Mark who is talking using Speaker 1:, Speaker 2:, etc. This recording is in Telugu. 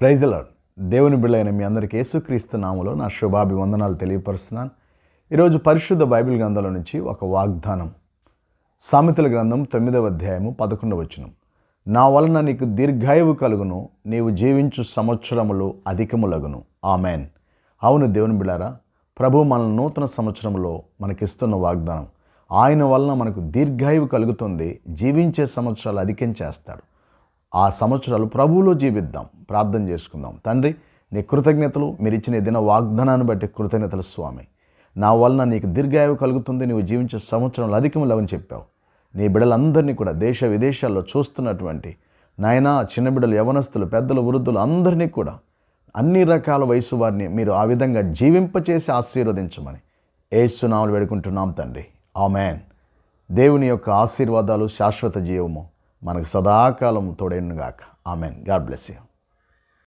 Speaker 1: ప్రైజ్లాడ్ దేవుని బిళ్ళైన మీ అందరికీ యేసుక్రీస్తు నామలో నా శుభాభివందనాలు తెలియపరుస్తున్నాను. ఈరోజు పరిశుద్ధ బైబిల్ గ్రంథంలో నుంచి ఒక వాగ్దానం. సామెతల గ్రంథం తొమ్మిదవ అధ్యాయము పదకొండవ వచనం. నా వలన నీకు దీర్ఘాయువు కలుగును నీవు జీవించు సంవత్సరములు అధికములగును. ఆమెన్. అవును దేవుని బిళ్ళారా ప్రభు మన నూతన సంవత్సరంలో మనకిస్తున్న వాగ్దానం. ఆయన వలన మనకు దీర్ఘాయువు కలుగుతుంది జీవించే సంవత్సరాలు అధికం చేస్తాడు. ఆ సంవత్సరాలు ప్రభువులో జీవిద్దాం. ప్రార్థన చేసుకుందాం. తండ్రి నీ కృతజ్ఞతలు మీరు ఇచ్చిన దిన వాగ్దానాన్ని బట్టి కృతజ్ఞతలు స్వామి. నా వలన నీకు దీర్ఘాయువు కలుగుతుంది నీవు జీవించే సంవత్సరంలో అధికములవని చెప్పావు. నీ బిడ్డలందరినీ కూడా దేశ విదేశాల్లో చూస్తున్నటువంటి నాయనా చిన్న బిడ్డలు యవనస్తులు పెద్దలు వృద్ధులు అందరినీ కూడా అన్ని రకాల వయసు వారిని మీరు ఆ విధంగా జీవింపచేసి ఆశీర్వదించమని ఏసునాములు వేడుకుంటున్నాం తండ్రి. ఆమెన్. దేవుని యొక్క ఆశీర్వాదాలు శాశ్వత జీవము. మనకు సదాకాలం తోడైనగాక ఆమెన్. God bless you.